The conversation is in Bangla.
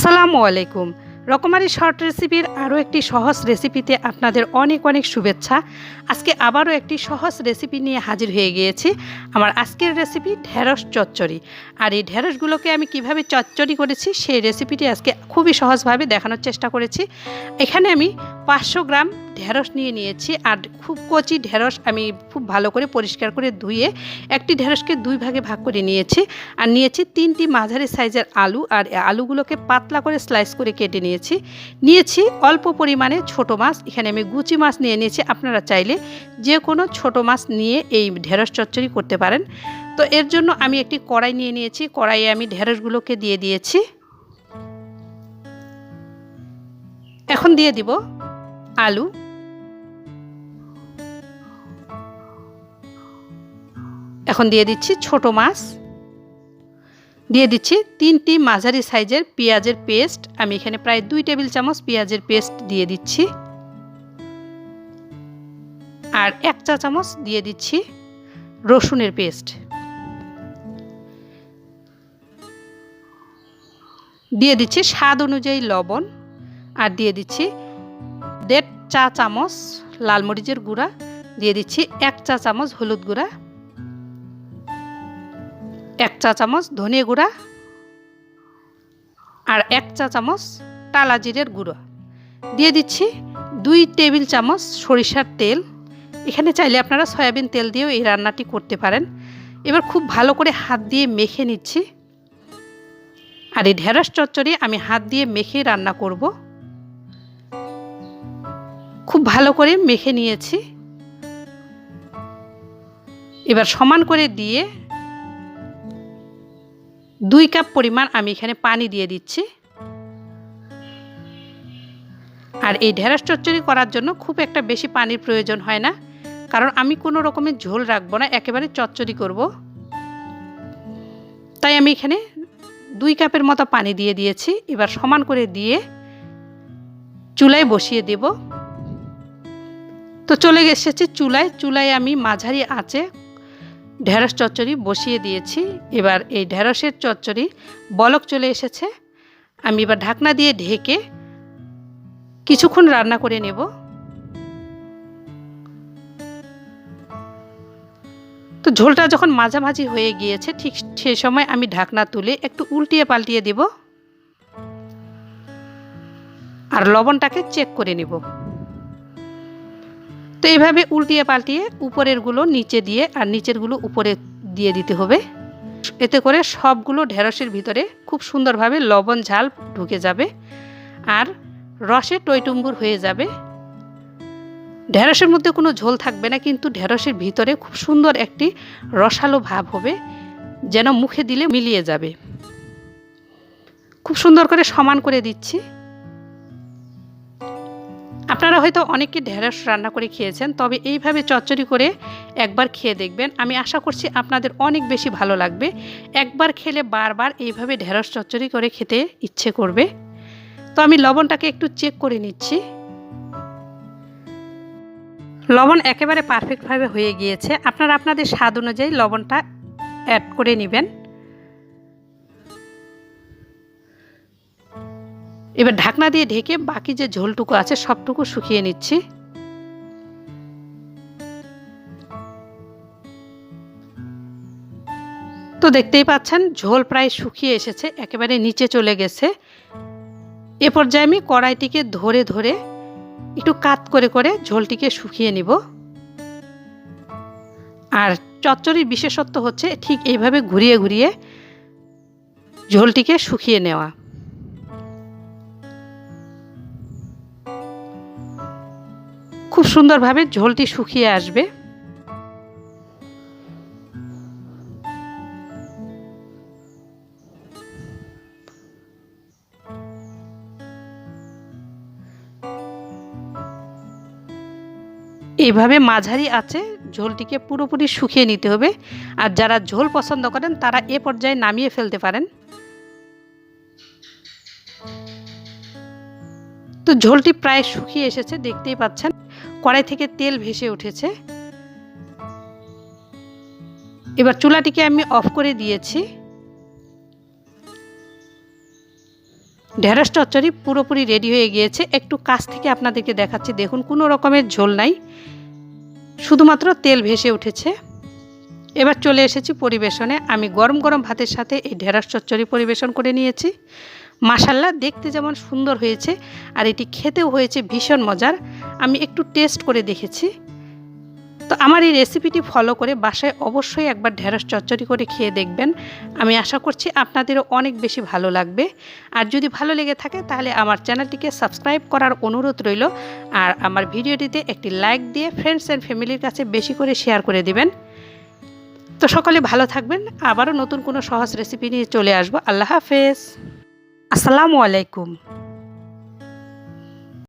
আসসালামু আলাইকুম। রকমারি শর্ট রেসিপির আরও একটি সহজ রেসিপিতে আপনাদের অনেক অনেক শুভেচ্ছা। আজকে আবারও একটি সহজ রেসিপি নিয়ে হাজির হয়ে গিয়েছি। আমার আজকের রেসিপি ঢেঁড়স চচ্চড়ি। আর এই ঢেঁড়সগুলোকে আমি কীভাবে চচ্চড়ি করেছি সেই রেসিপিটি আজকে খুবই সহজভাবে দেখানোর চেষ্টা করেছি। এখানে আমি পাঁচশো গ্রাম ঢেঁড়স নিয়ে নিয়েছি আর খুব কচি ঢেঁড়স আমি খুব ভালো করে পরিষ্কার করে ধুয়ে একটি ঢেঁড়সকে দুই ভাগে ভাগ করে নিয়েছি আর নিয়েছি তিনটি মাঝারি সাইজের আলু আর আলুগুলোকে পাতলা করে স্লাইস করে কেটে নিয়েছি। নিয়েছি অল্প পরিমাণে ছোট মাছ, এখানে আমি গুচি মাছ নিয়ে নিয়েছি, আপনারা চাইলে যে কোনো ছোট মাছ নিয়ে এই ঢেঁড়স চচ্চড়ি করতে পারেন। তো এর জন্য আমি একটি কড়াই নিয়ে নিয়েছি, কড়াইয়ে আমি ঢেঁড়সগুলোকে দিয়ে দিয়েছি। এখন দিয়ে দিব আলু এখন দিয়ে দিচ্ছি ছোট মাছ। দিয়ে দিচ্ছি তিনটি মাঝারি সাইজের পেঁয়াজের পেস্ট। আমি এখানে প্রায় দুই টেবিল চামচ পেঁয়াজের পেস্ট দিয়ে দিচ্ছি। আর এক চা চামচ দিয়ে দিচ্ছি রসুনের পেস্ট। দিয়ে দিচ্ছি স্বাদ অনুযায়ী লবণ। আর দিয়ে দিচ্ছি দেড় চা চামচ লাল মরিচের গুঁড়া। দিয়ে দিচ্ছি এক চা চামচ হলুদ গুঁড়া। এক চা চামচ ধনে গুঁড়া আর এক চা চামচ টালা জিরের গুঁড়ো। দিয়ে দিচ্ছি দুই টেবিল চামচ সরিষার তেল। এখানে চাইলে আপনারা সয়াবিন তেল দিয়েও এই রান্নাটি করতে পারেন। এবার খুব ভালো করে হাত দিয়ে মেখে নিচ্ছি। আর এই ঢেঁড়স চচ্চড়ি আমি হাত দিয়ে মেখে রান্না করব। খুব ভালো করে মেখে নিয়েছি। এবার সমান করে দিয়ে দুই কাপ পরিমাণ আমি এখানে পানি দিয়ে দিচ্ছি। আর এই ঢেঁড়স চচ্চড়ি করার জন্য খুব একটা বেশি পানির প্রয়োজন হয় না, কারণ আমি কোনো রকমের ঝোল রাখব না, একেবারে চচ্চড়ি করব। তাই আমি এখানে দুই কাপের মতো পানি দিয়ে দিয়েছি, এবার সমান করে দিয়ে চুলায় বসিয়ে দেব। তো চলে এসেছি চুলায় চুলায় আমি মাঝারি আঁচে ঢেঁড়স চচ্চড়ি বসিয়ে দিয়েছি। এবার এই ঢেঁড়সের চচ্চড়ি বলক চলে এসেছে। আমি এবার ঢাকনা দিয়ে ঢেকে কিছুক্ষণ রান্না করে নেব। তো ঝোলটা যখন মাঝামাঝি হয়ে গিয়েছে, ঠিক সেই সময় আমি ঢাকনা তুলে একটু উল্টিয়ে পাল্টিয়ে দেব। আর লবণটাকে চেক করে নেব। তো এইভাবে উল্টিয়ে পাল্টিয়ে উপরেরগুলো নিচে দিয়ে আর নিচেরগুলো উপরে দিয়ে দিতে হবে। এতে করে সবগুলো ঢেঁড়সের ভিতরে খুব সুন্দরভাবে লবণ, ঝাল ঢুকে যাবে আর রসে টইটুম্বুর হয়ে যাবে। ঢেঁড়সের মধ্যে কোনো ঝোল থাকবে না, কিন্তু ঢেঁড়সের ভিতরে খুব সুন্দর একটি রসালো ভাব হবে, যেন মুখে দিলে মিলিয়ে যাবে। খুব সুন্দর করে সমান করে দিচ্ছি। আপনারা হয়তো অনেকে ঢেঁড়স রান্না করে খেয়েছেন, তবে এইভাবে চচ্চড়ি করে একবার খেয়ে দেখবেন। আমি আশা করছি আপনাদের অনেক বেশি ভালো লাগবে। একবার খেলে বারবার এইভাবে ঢেঁড়স চচ্চড়ি করে খেতে ইচ্ছে করবে। তো আমি লবণটাকে একটু চেক করে নিচ্ছি। লবণ একেবারে পারফেক্টভাবে হয়ে গিয়েছে। আপনারা আপনাদের স্বাদ অনুযায়ী লবণটা অ্যাড করে নেবেন। এবার ঢাকনা দিয়ে ঢেকে বাকি যে ঝোলটুকু আছে সবটুকু শুকিয়ে নিচ্ছি। তো দেখতেই পাচ্ছেন, ঝোল প্রায় শুকিয়ে এসেছে, একেবারে নিচে চলে গেছে। এ পর্যায়ে আমি কড়াইটিকে ধরে ধরে একটু কাত করে করে ঝোলটিকে শুকিয়ে নিব। আর চচ্চড়ির বিশেষত্ব হচ্ছে ঠিক এইভাবে ঘুরিয়ে ঘুরিয়ে ঝোলটিকে শুকিয়ে নেওয়া। খুব সুন্দরভাবে ঝোলটি শুকিয়ে আসবে। এইভাবে মাঝারি আছে ঝোলটিকে পুরোপুরি শুকিয়ে নিতে হবে। আর যারা ঝোল পছন্দ করেন, তারা এ পর্যায়ে নামিয়ে ফেলতে পারেন। তো ঝোলটি প্রায় শুকিয়ে এসেছে, দেখতেই পাচ্ছেন। কড়াই থেকে তেল ভেসে উঠেছে। এবার চুলাটিকে আমি অফ করে দিয়েছি। ঢেঁড়স চচ্চড়ি পুরোপুরি রেডি হয়ে গিয়েছে। একটু কাছ থেকে আপনাদেরকে দেখাচ্ছি। দেখুন, কোনো রকমের ঝোল নাই। শুধুমাত্র তেল ভেসে উঠেছে। এবার চলে এসেছি পরিবেশনে। আমি গরম গরম ভাতের সাথে এই ঢেঁড়স চচ্চড়ি পরিবেশন করে নিয়েছি। মাসাল্লা দেখতে যেমন সুন্দর হয়েছে আর এটি খেতেও হয়েছে ভীষণ মজার। আমি একটু টেস্ট করে দেখেছি। তো আমার এই রেসিপিটি ফলো করে বাসায় অবশ্যই একবার ঢেঁড়স চচ্চড়ি করে খেয়ে দেখবেন। আমি আশা করছি আপনাদেরও অনেক বেশি ভালো লাগবে। আর যদি ভালো লেগে থাকে তাহলে আমার চ্যানেলটিকে সাবস্ক্রাইব করার অনুরোধ রইল। আর আমার ভিডিওটিতে একটি লাইক দিয়ে ফ্রেন্ডস অ্যান্ড ফ্যামিলির কাছে বেশি করে শেয়ার করে দিবেন। তো সকলে ভালো থাকবেন। আবারও নতুন কোনো সহজ রেসিপি নিয়ে চলে আসব। আল্লাহ হাফেজ। আসসালামু আলাইকুম।